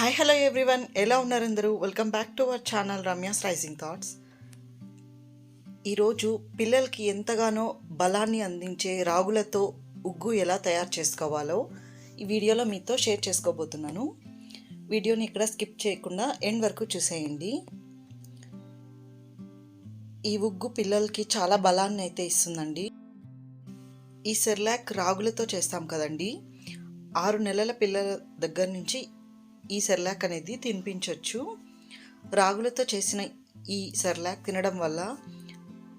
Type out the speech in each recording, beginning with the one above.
Hi hello everyone ఎలా ఉన్నారు అందరూ? Welcome back to our channel Ramya's rising thoughts ఈరోజు పిల్లలకి ఎంతగానో బలాన్ని అందించే రాగులతో ఉగ్గు ఎలా తయారు చేసుకోవాలో ఈ వీడియోలో మీతో షేర్ చేసుకోబోతున్నాను. వీడియోని ఇక్కడ స్కిప్ చేయకుండా ఎండ్ వరకు చూసేయండి. ఈ ఉగ్గు పిల్లలకి చాలా బలాన్ని అయితే ఇస్తుందండి. ఈ సెర్లాక్ రాగులతో చేస్తాం కదండి. ఆరు నెలల పిల్లల దగ్గర నుంచి ఈ సెర్లాక్ అనేది తినిపించవచ్చు రాగులతో చేసిన ఈ సెర్లాక్ తినడం వల్ల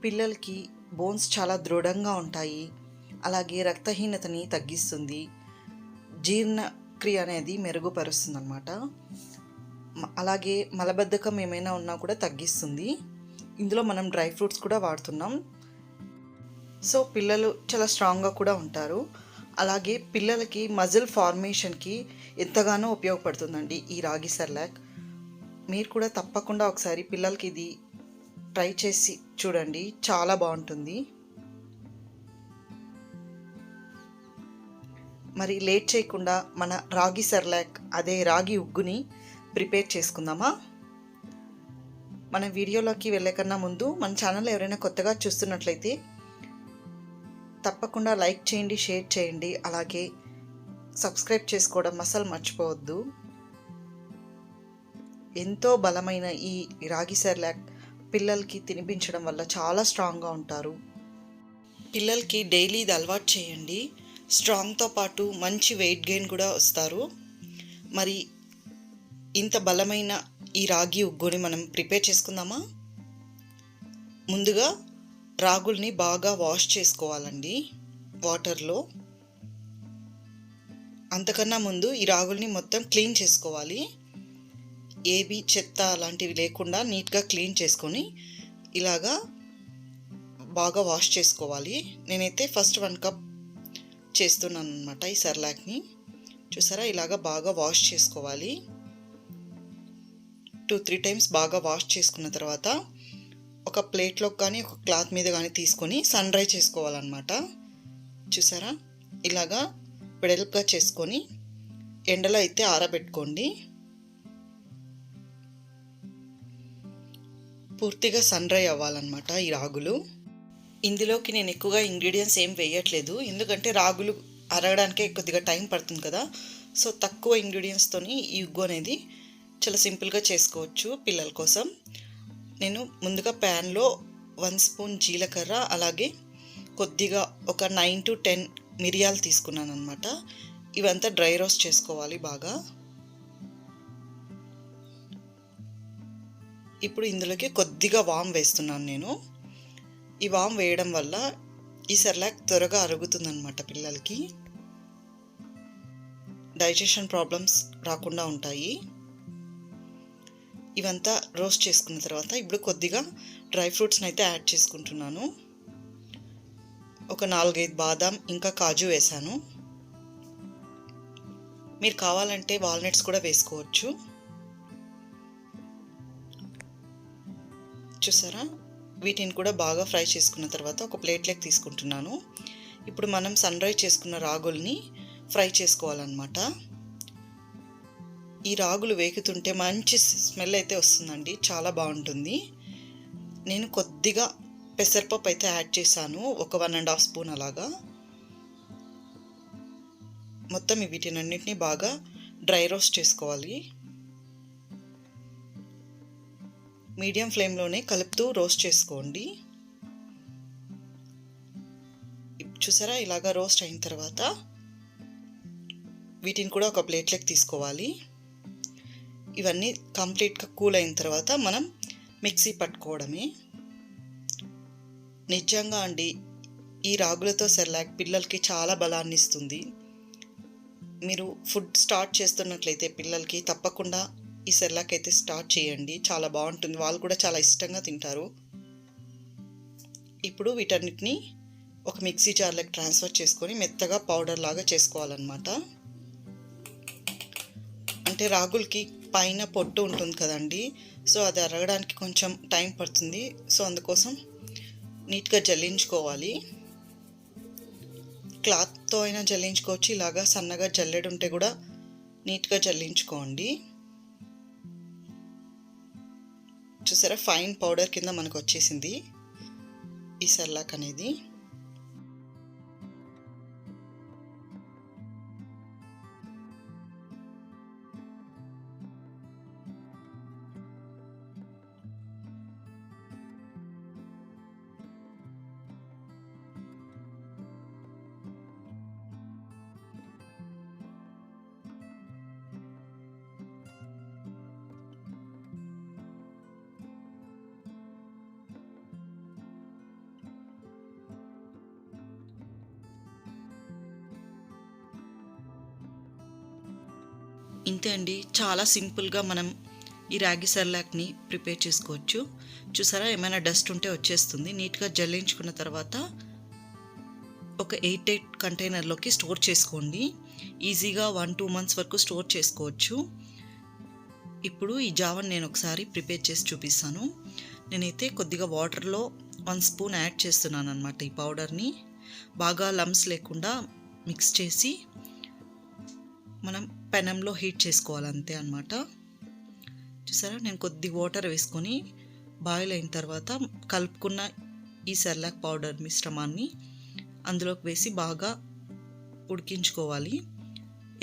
పిల్లలకి బోన్స్ చాలా దృఢంగా ఉంటాయి. అలాగే రక్తహీనతని తగ్గిస్తుంది. జీర్ణక్రియ అనేది మెరుగుపరుస్తుంది అనమాట అలాగే మలబద్ధకం ఏమైనా ఉన్నా కూడా తగ్గిస్తుంది. ఇందులో మనం డ్రై ఫ్రూట్స్ కూడా వాడుతున్నాం. సో పిల్లలు చాలా స్ట్రాంగ్గా కూడా ఉంటారు. అలాగే పిల్లలకి మజిల్ ఫార్మేషన్కి ఎంతగానో ఉపయోగపడుతుందండి ఈ రాగి సర్లాక్. మీరు కూడా తప్పకుండా ఒకసారి పిల్లలకి ఇది ట్రై చేసి చూడండి చాలా బాగుంటుంది. మరి లేట్ చేయకుండా మన రాగి సర్లాక్ అదే రాగి ఉగ్గుని ప్రిపేర్ చేసుకుందామా? మన వీడియోలోకి వెళ్ళే కన్నా ముందు మన ఛానల్ ఎవరైనా కొత్తగా చూస్తున్నట్లయితే తప్పకుండా లైక్ చేయండి షేర్ చేయండి. అలాగే సబ్స్క్రైబ్ చేసుకోవడం అసలు మర్చిపోవద్దు. ఎంతో బలమైన ఈ రాగి సెర్లాక్ పిల్లలకి తినిపించడం వల్ల చాలా స్ట్రాంగ్గా ఉంటారు. పిల్లలకి డైలీ ఇది అలవాటు చేయండి. స్ట్రాంగ్తో పాటు మంచి వెయిట్ గెయిన్ కూడా వస్తారు. మరి ఇంత బలమైన ఈ రాగి ఉగ్గుని మనం ప్రిపేర్ చేసుకుందామా? ముందుగా రాగుల్ని బాగా వాష్ చేసుకోవాలండి వాటర్లో. అంతకన్నా ముందు ఈ రాగుల్ని మొత్తం క్లీన్ చేసుకోవాలి. ఏబి చెత్త అలాంటివి లేకుండా నీట్గా క్లీన్ చేసుకొని ఇలాగా బాగా వాష్ చేసుకోవాలి. నేనైతే ఫస్ట్ వన్ కప్ చేస్తున్నాను అనమాట ఈ సర్లాక్ని. చూసారా? ఇలాగా బాగా వాష్ చేసుకోవాలి. టూ త్రీ టైమ్స్ బాగా వాష్ చేసుకున్న తర్వాత ఒక ప్లేట్లో కానీ ఒక క్లాత్ మీద కానీ తీసుకొని సన్ డ్రై చేసుకోవాలన్నమాట. చూసారా? ఇలాగా వెడల్పుగా చేసుకొని ఎండలో అయితే ఆరబెట్టుకోండి. పూర్తిగా సన్ డ్రై అవ్వాలన్నమాట ఈ రాగులు. ఇందులోకి నేను ఎక్కువగా ఇంగ్రీడియంట్స్ ఏం వేయట్లేదు. ఎందుకంటే రాగులు అరగడానికే కొద్దిగా టైం పడుతుంది కదా. సో తక్కువ ఇంగ్రీడియంట్స్తోని ఈ ఉగ్గు అనేది చాలా సింపుల్గా చేసుకోవచ్చు పిల్లల కోసం. నేను ముందుగా ప్యాన్లో వన్ స్పూన్ జీలకర్ర అలాగే కొద్దిగా ఒక నైన్ టు టెన్ మిరియాలు తీసుకున్నాను అనమాట ఇవంతా డ్రై రోస్ట్ చేసుకోవాలి బాగా. ఇప్పుడు ఇందులోకి కొద్దిగా వామ్ వేస్తున్నాను నేను. ఈ వామ్ వేయడం వల్ల ఈ సెర్లాక్ త్వరగా అరుగుతుందన్నమాట పిల్లలకి. డైజెషన్ ప్రాబ్లమ్స్ రాకుండా ఉంటాయి. ఇవంతా రోస్ట్ చేసుకున్న తర్వాత ఇప్పుడు కొద్దిగా డ్రై ఫ్రూట్స్ని అయితే యాడ్ చేసుకుంటున్నాను. ఒక నాలుగైదు బాదాం ఇంకా కాజు వేసాను. మీరు కావాలంటే వాల్నట్స్ కూడా వేసుకోవచ్చు. చూసారా? వీటిని కూడా బాగా ఫ్రై చేసుకున్న తర్వాత ఒక ప్లేట్లోకి తీసుకుంటున్నాను. ఇప్పుడు మనం సన్ రైజ్ చేసుకున్న రాగుల్ని ఫ్రై చేసుకోవాలన్నమాట. ఈ రాగులు వేగుతుంటే మంచి స్మెల్ అయితే వస్తుందండి. చాలా బాగుంటుంది. నేను కొద్దిగా పెసరపప్పు అయితే యాడ్ చేశాను. ఒక వన్ అండ్ హాఫ్ స్పూన్ అలాగా. మొత్తం వీటినన్నింటినీ బాగా డ్రై రోస్ట్ చేసుకోవాలి. మీడియం ఫ్లేమ్లోనే కలుపుతూ రోస్ట్ చేసుకోండి. చూసారా? ఇలాగా రోస్ట్ అయిన తర్వాత వీటిని కూడా ఒక ప్లేట్లోకి తీసుకోవాలి. ఇవన్నీ కంప్లీట్గా కూల్ అయిన తర్వాత మనం మిక్సీ పట్టుకోవడమే. నిజంగా అండి ఈ రాగులతో సెర్లాక్ పిల్లలకి చాలా బలాన్ని ఇస్తుంది. మీరు ఫుడ్ స్టార్ట్ చేస్తున్నట్లయితే పిల్లలకి తప్పకుండా ఈ సెర్లాక్ అయితే స్టార్ట్ చేయండి. చాలా బాగుంటుంది. వాళ్ళు కూడా చాలా ఇష్టంగా తింటారు. ఇప్పుడు వీటన్నిటిని ఒక మిక్సీ జార్లోకి ట్రాన్స్ఫర్ చేసుకొని మెత్తగా పౌడర్ లాగా చేసుకోవాలన్నమాట. అంటే రాగులకి పైన పొట్టు ఉంటుంది కదండి. సో అది అరగడానికి కొంచెం టైం పడుతుంది. సో అందుకోసం నీట్గా జల్లించుకోవాలి. క్లాత్తో అయినా జల్లించుకోవచ్చు. ఇలాగా సన్నగా జల్లెడు ఉంటే కూడా నీట్గా జల్లించుకోండి. చూసారా? ఫైన్ పౌడర్ కింద మనకు వచ్చేసింది. ఈ సర్లాక్ అనేది ఇంతే అండి. చాలా సింపుల్గా మనం ఈ రాగి సర్లాక్ని ప్రిపేర్ చేసుకోవచ్చు. చూసారా? ఏమైనా డస్ట్ ఉంటే వచ్చేస్తుంది. నీట్గా జల్లించుకున్న తర్వాత ఒక ఎయిట్ ఎయిట్ కంటైనర్లోకి స్టోర్ చేసుకోండి. ఈజీగా వన్ టూ మంత్స్ వరకు స్టోర్ చేసుకోవచ్చు. ఇప్పుడు ఈ జావన్ నేను ఒకసారి ప్రిపేర్ చేసి చూపిస్తాను. నేనైతే కొద్దిగా వాటర్లో వన్ స్పూన్ యాడ్ చేస్తున్నాను అనమాట ఈ పౌడర్ని. బాగా లమ్స్ లేకుండా మిక్స్ చేసి మనం పెనంలో హీట్ చేసుకోవాలి అంతే అనమాట చూసారా? నేను కొద్ది వాటర్ వేసుకొని బాయిల్ అయిన తర్వాత కలుపుకున్న ఈ సెర్లాక్ పౌడర్ మిశ్రమాన్ని అందులోకి వేసి బాగా ఉడికించుకోవాలి.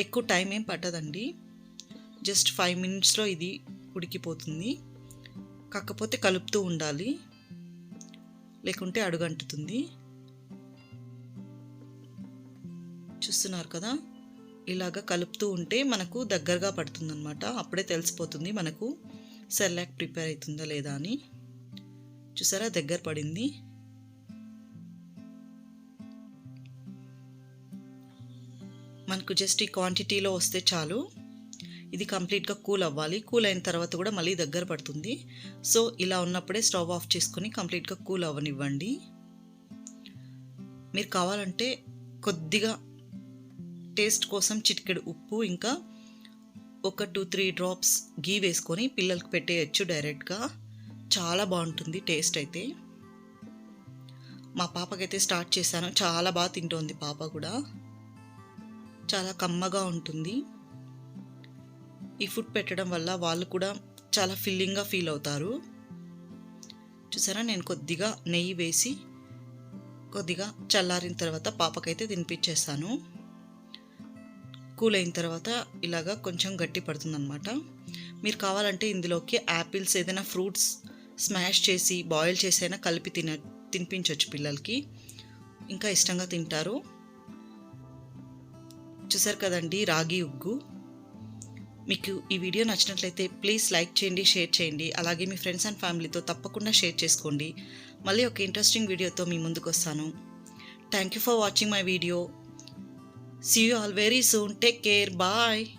ఎక్కువ టైం ఏం పట్టదండి. జస్ట్ ఫైవ్ మినిట్స్లో ఇది ఉడికిపోతుంది. కాకపోతే కలుపుతూ ఉండాలి. లేకుంటే అడుగంటుతుంది. చూస్తున్నారు కదా? ఇలాగ కలుపుతూ ఉంటే మనకు దగ్గరగా పడుతుందనమాట అప్పుడే తెలిసిపోతుంది మనకు సెర్లాక్ ప్రిపేర్ అవుతుందా లేదా అని. చూసారా? దగ్గర పడింది. మనకు జస్ట్ ఈ క్వాంటిటీలో వస్తే చాలు. ఇది కంప్లీట్గా కూల్ అవ్వాలి. కూల్ అయిన తర్వాత కూడా మళ్ళీ దగ్గర పడుతుంది. సో ఇలా ఉన్నప్పుడే స్టవ్ ఆఫ్ చేసుకొని కంప్లీట్గా కూల్ అవ్వనివ్వండి. మీరు కావాలంటే కొద్దిగా టేస్ట్ కోసం చిటికెడు ఉప్పు ఇంకా ఒక టూ త్రీ డ్రాప్స్ గీ వేసుకొని పిల్లలకి పెట్టేయచ్చు డైరెక్ట్గా. చాలా బాగుంటుంది టేస్ట్ అయితే. మా పాపకైతే స్టార్ట్ చేశాను. చాలా బాగా తింటోంది పాప కూడా. చాలా కమ్మగా ఉంటుంది. ఈ ఫుడ్ పెట్టడం వల్ల వాళ్ళు కూడా చాలా ఫిల్లింగ్గా ఫీల్ అవుతారు. చూసారా? నేను కొద్దిగా నెయ్యి వేసి కొద్దిగా చల్లారిన తర్వాత పాపకైతే తినిపించేస్తాను కూల్ అయిన తర్వాత ఇలాగా కొంచెం గట్టి పడుతుందన్నమాట. మీరు కావాలంటే ఇందులోకి యాపిల్స్ ఏదైనా ఫ్రూట్స్ స్మాష్ చేసి బాయిల్ చేసైనా కలిపి తిన తినిపించవచ్చు పిల్లలకి. ఇంకా ఇష్టంగా తింటారు. చూసారు కదండి రాగి ఉగ్గు. మీకు ఈ వీడియో నచ్చినట్లయితే ప్లీజ్ లైక్ చేయండి షేర్ చేయండి. అలాగే మీ ఫ్రెండ్స్ అండ్ ఫ్యామిలీతో తప్పకుండా షేర్ చేసుకోండి. మళ్ళీ ఒక ఇంట్రెస్టింగ్ వీడియోతో మీ ముందుకు వస్తాను thank you for watching my video. See you all very soon. Take care. Bye.